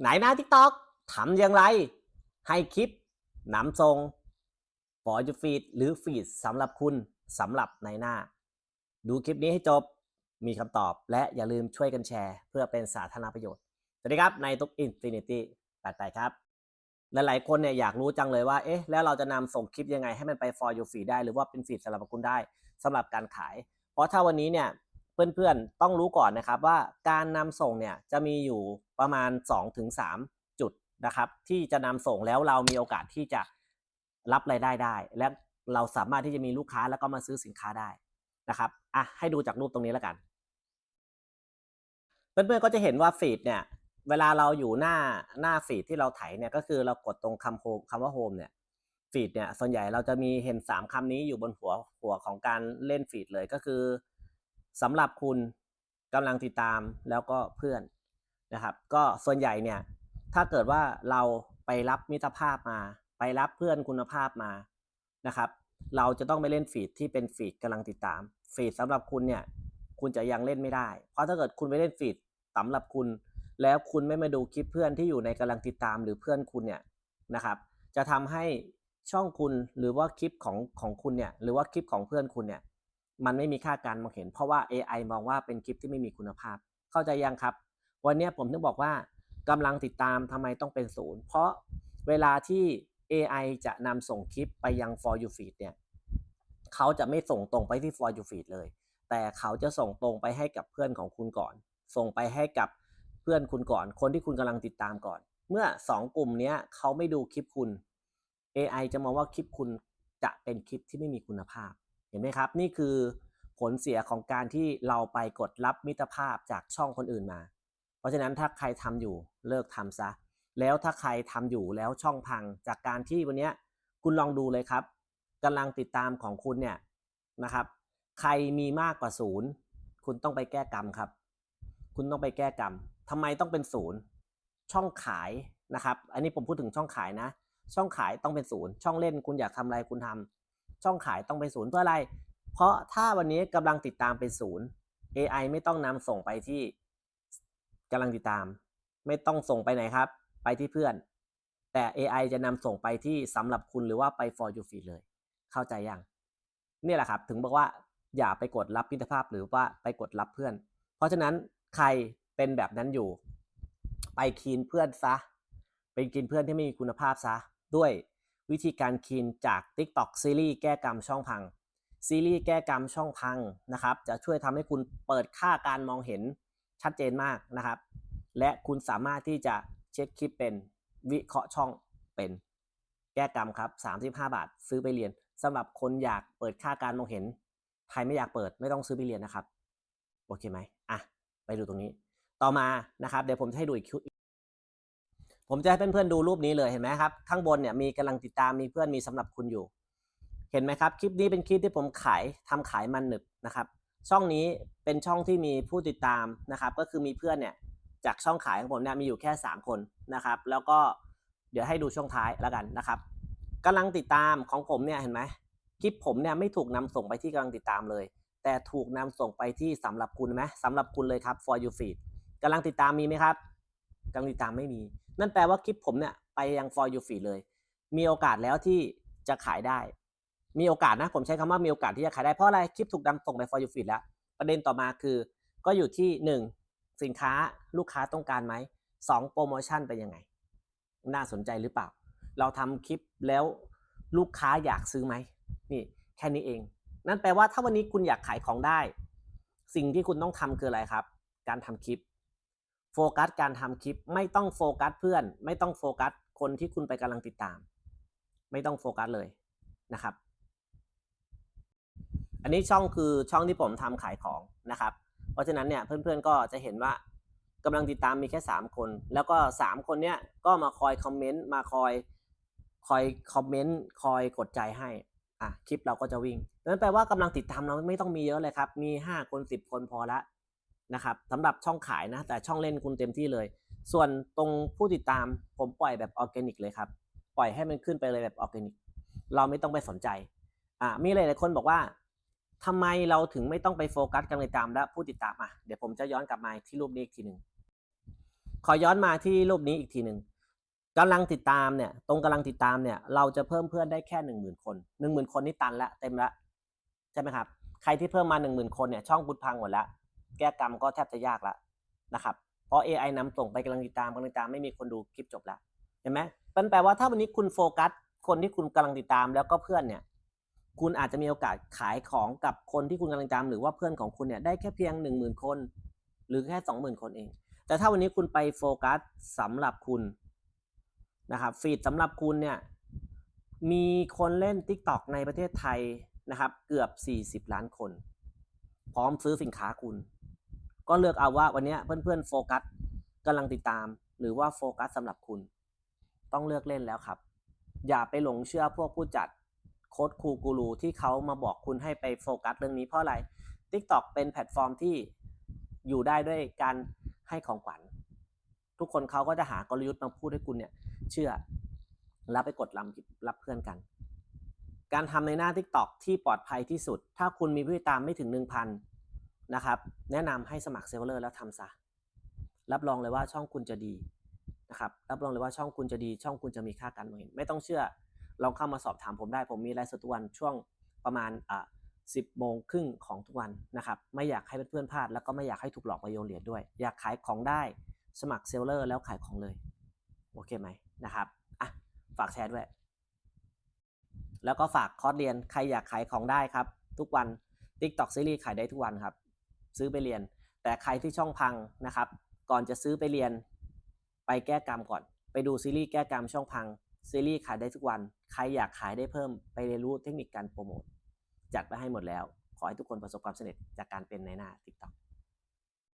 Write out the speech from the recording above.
ไหนหน้าทิกตอกทำอย่างไร ให้คลิปนำทรง for your feed หรือฟีดสำหรับคุณสำหรับในหน้า ดูคลิปนี้ให้จบมีคำตอบ และอย่าลืมช่วยกันแชร์ เพื่อเป็นสาธารณประโยชน์ สวัสดีครับ ในตุก Infinity แปดครับ หลายๆคนเนี่ยอยากรู้จังเลยว่า เอ๊ะ แล้วเราจะนำส่งคลิปยังไงให้มันไป for your feed ได้ หรือว่าเป็นฟีดสำหรับคุณได้สำหรับการขาย เพราะถ้าวันนี้เนี่ย เพื่อนๆ ต้องรู้ก่อนนะครับว่าการนำส่งเนี่ยจะมีอยู่ประมาณ 2-3 จุดนะครับที่จะนำส่งแล้วเรามีโอกาสที่จะรับรายได้ได้ และเราสามารถที่จะมีลูกค้าแล้วก็มาซื้อสินค้าได้นะครับอะให้ดูจากรูปตรงนี้แล้วกัน เพื่อนๆก็จะเห็นว่าฟีดเนี่ยเวลาเราอยู่หน้าหน้าฟีดที่เราไถเนี่ยก็คือเรากดตรงคำโฮมคำว่าโฮมเนี่ยฟีดเนี่ยส่วนใหญ่เราจะมีเห็น 3คำนี้อยู่บนหัวหัวของการเล่นฟีดเลยก็คือ สำหรับคุณกำลังติดตามแล้วก็เพื่อนนะครับ ก็ส่วนใหญ่เนี่ยถ้าเกิดว่าเราไปรับมิตรภาพมา ไปรับเพื่อนคุณภาพมานะครับ เราจะต้องไปเล่นฟีดที่เป็นฟีดกำลังติดตาม ฟีดสำหรับคุณเนี่ยคุณจะยังเล่นไม่ได้ เพราะถ้าเกิดคุณไปเล่นฟีดสำหรับคุณ แล้วคุณไม่มาดูคลิปเพื่อนที่อยู่ในกำลังติดตามหรือเพื่อนคุณเนี่ยนะครับ จะทำให้ช่องคุณหรือว่าคลิปของของคุณเนี่ยหรือว่าคลิปของเพื่อนคุณเนี่ย มันไม่มีค่าการมองเห็น เพราะว่า AI มองว่าเป็นคลิปที่ไม่มีคุณภาพ เข้าใจยังครับ วันนี้ผมถึงบอกว่ากำลังติดตามทำไมต้องเป็นศูนย์เพราะเวลาที่ AI จะนำส่งคลิปไปยัง for you feed เนี่ยเขาจะไม่ส่งตรงไปที่ for you feed เลย แต่เขาจะส่งตรงไปให้กับเพื่อนของคุณก่อน ส่งไปให้กับเพื่อนคุณก่อน คนที่คุณกำลังติดตามก่อน เมื่อ 2 กลุ่มนี้เขาไม่ดูคลิปคุณ AI จะมองว่าคลิปคุณจะเป็นคลิปที่ไม่มีคุณภาพ เห็นไหมครับ นี่คือผลเสียของการที่เราไปกดรับมิตรภาพจากช่องคนอื่นมา เพราะฉะนั้นถ้าใครทำอยู่เลิกทำซะ แล้วถ้าใครทำอยู่แล้วช่องพังจากการที่วันนี้คุณลองดูเลยครับกำลังติดตามของคุณเนี่ยนะครับ ใครมีมากกว่าศูนย์คุณต้องไปแก้กรรมครับ คุณต้องไปแก้กรรมทำไมต้องเป็นศูนย์ช่องขายนะครับ อันนี้ผมพูดถึงช่องขายนะ ช่องขายต้องเป็นศูนย์ช่องเล่นคุณอยากทำอะไรคุณทำ ช่องขายต้องเป็นศูนย์เพื่ออะไร เพราะถ้าวันนี้กำลังติดตามเป็นศูนย์ AI ไม่ต้องนำส่งไปที่กำลังติดตาม ไม่ต้องส่งไปไหนครับ ไปที่เพื่อน แต่ AI จะนำส่งไปที่สำหรับคุณหรือว่าไป for you feed เลย เข้าใจยังนี่แหละครับ ถึงบอกว่าอย่าไปกดรับมิตรภาพหรือว่าไปกดรับเพื่อน เพราะฉะนั้นใครเป็นแบบนั้นอยู่ ไปคีนเพื่อนซะ เป็นคีนเพื่อนที่ไม่มีคุณภาพซะ ด้วย วิธีการคีนจาก TikTok ซีรีส์แก้กรรมช่องพัง ซีรีส์แก้กรรมช่องพังนะครับ จะช่วยทำให้คุณเปิดค่าการมองเห็นชัดเจนมากนะครับ และคุณสามารถที่จะเช็คคลิปเป็นวิเคราะห์ช่องเป็นแก้กรรมครับ 35 บาท ซื้อไปเรียนสำหรับคนอยากเปิดค่าการมองเห็นใครไม่อยากเปิดไม่ต้องซื้อไปเรียนนะครับ โอเคไหมอะ ไปดูตรงนี้ ต่อมานะครับ เดี๋ยวผมจะให้ดูอีก ผมจะให้เพื่อนๆดูรูปนี้เลยเห็นไหมครับ ข้างบนเนี่ยมีกำลังติดตามมีเพื่อนมีสำหรับคุณอยู่ เห็นไหมครับ คลิปนี้เป็นคลิปที่ผมขายทำขายมันหนึบนะครับ ช่องนี้เป็นช่องที่มีผู้ติดตามนะครับ ก็คือมีเพื่อนเนี่ยจากช่องขายของผมเนี่ยมีอยู่แค่ 3 คนนะครับ แล้วก็เดี๋ยวให้ดูช่วงท้ายแล้วกันนะครับกำลังติดตามของผมเนี่ยเห็นไหมคลิปผมเนี่ยไม่ถูกนำส่งไปที่กำลังติดตามเลย แต่ถูกนำส่งไปที่สำหรับคุณไหมสำหรับคุณเลยครับ for you feed กำลังติดตามมีไหมครับ กำลังติดตามไม่มี นั่นแปลว่าคลิปผมเนี่ยไปยัง for you feed เลย มีโอกาสแล้วที่จะขายได้ มีโอกาสนะผมใช้คำว่ามีโอกาสที่จะขายได้เพราะอะไรคลิปถูกนำส่งไป for you feed แล้ว ประเด็นต่อมาคือ ก็อยู่ที่ 1 สินค้าลูกค้าต้องการไหมสองโปรโมชั่นเป็นยังไง น่าสนใจหรือเปล่า เราทำคลิปแล้วลูกค้าอยากซื้อไหมนี่แค่นี้เอง นั่นแปลว่าถ้าวันนี้คุณอยากขายของได้ สิ่งที่คุณต้องทำคืออะไรครับ การทำคลิป โฟกัสการทำคลิป ไม่ต้องโฟกัสเพื่อน ไม่ต้องโฟกัสคนที่คุณไปกำลังติดตาม ไม่ต้องโฟกัสเลยนะครับ อันนี้ช่องคือช่องที่ผมทำขายของนะครับ เพราะฉะนั้นเนี่ยเพื่อนๆก็จะเห็นว่ากำลังติดตามมีแค่ 3 คน แล้วก็ 3 คนเนี้ยก็มาคอยคอมเมนต์มาคอยคอยคอมเมนต์คอยกดใจให้อะคลิปเราก็จะวิ่งนั่นแปลว่ากำลังติดตามเราไม่ต้องมีเยอะเลยครับ มี 5 คน 10 คนพอละ นะครับสำหรับช่องขายนะ แต่ช่องเล่นคุณเต็มที่เลย ส่วนตรงผู้ติดตามผมปล่อยแบบออร์แกนิกเลยครับ ปล่อยให้มันขึ้นไปเลยแบบออร์แกนิก เราไม่ต้องไปสนใจอะมีหลายๆคนบอกว่าทำไมเราถึงไม่ต้องไปโฟกัสการติดตามและผู้ติดตามอะเดี๋ยวผมจะย้อนกลับมาที่รูปนี้อีกทีหนึ่งขอย้อนมาที่รูปนี้อีกทีหนึ่งกำลังติดตามเนี่ยตรงกำลังติดตามเนี่ยเราจะเพิ่มเพื่อนได้แค่หนึ่งหมื่นคนหนึ่งหมื่นคนนี่ตันละเต็มละใช่ไหมครับใครที่เพิ่มมาหนึ่งหมื่นคนเนี่ยช่องบุดพังหมดละ แก้กรรมก็แทบจะยากละนะครับ เพราะ AI นำส่งไปกำลังติดตามกำลังติดตามไม่มีคนดูคลิปจบและเห็นไหมมันแปลว่าถ้าวันนี้คุณโฟกัสคนที่คุณกำลังติดตามแล้วก็เพื่อนเนี่ย คุณอาจจะมีโอกาสขายของกับคนที่คุณกำลังตาม หรือว่าเพื่อนของคุณเนี่ยได้แค่เพียงหนึ่งหมื่นคน หรือแค่สองหมื่นคนเอง แต่ถ้าวันนี้คุณไปโฟกัสสำหรับคุณนะครับฟีดสำหรับคุณเนี่ยมีคนเล่น TikTok ในประเทศไทยนะครับ เกือบ 40 ล้านคน พร้อมซื้อสินค้าคุณ ก็เลือกเอาว่าวันนี้เพื่อนๆโฟกัสกำลังติดตาม หรือว่าโฟกัสสำหรับคุณ ต้องเลือกเล่นแล้วครับ อย่าไปหลงเชื่อพวกผู้จัดโค้ดครูกูรูที่เขามาบอกคุณให้ไปโฟกัสเรื่องนี้เพราะอะไร TikTok เป็นแพลตฟอร์มที่อยู่ได้ด้วยการให้ของขวัญ ทุกคนเขาก็จะหากลยุทธ์มาพูดให้คุณเนี่ย เชื่อแล้วไปกดรับรับเพื่อนกัน การทำในหน้า TikTok ที่ปลอดภัยที่สุด ถ้าคุณมีผู้ติดตามไม่ถึง 1,000 นะครับแนะนำให้สมัครเซลเลอร์แล้วทำซะรับรองเลยว่าช่องคุณจะดีนะครับรับรองเลยว่าช่องคุณจะดี ช่องคุณจะมีค่าการมองเห็น ไม่ต้องเชื่อลองเข้ามาสอบถามผมได้ ผมมีไลฟ์สดทุกวันช่วงประมาณอ่าสิบโมงครึ่งของทุกวันนะครับไม่อยากให้เพื่อนๆพลาด แล้วก็ไม่อยากให้ถูกหลอกไปโยนเหรียญด้วย อยากขายของได้สมัครเซลเลอร์แล้วขายของเลยโอเคไหมนะครับอะฝากแชร์ด้วย แล้วก็ฝากคอร์สเรียนใครอยากขายของได้ครับ ทุกวัน TikTok ซีรีส์ขายได้ทุกวันครับ ซื้อไปเรียน แต่ใครที่ช่องพังนะครับ ก่อนจะซื้อไปเรียน ไปแก้กรรมก่อน ไปดูซีรีส์แก้กรรมช่องพังซีรีส์ขายได้ทุกวัน ใครอยากขายได้เพิ่มไปเรียนรู้เทคนิคการโปรโมทจัดไปให้หมดแล้ว ขอให้ทุกคนประสบความสำเร็จจากการเป็นในหน้า TikTok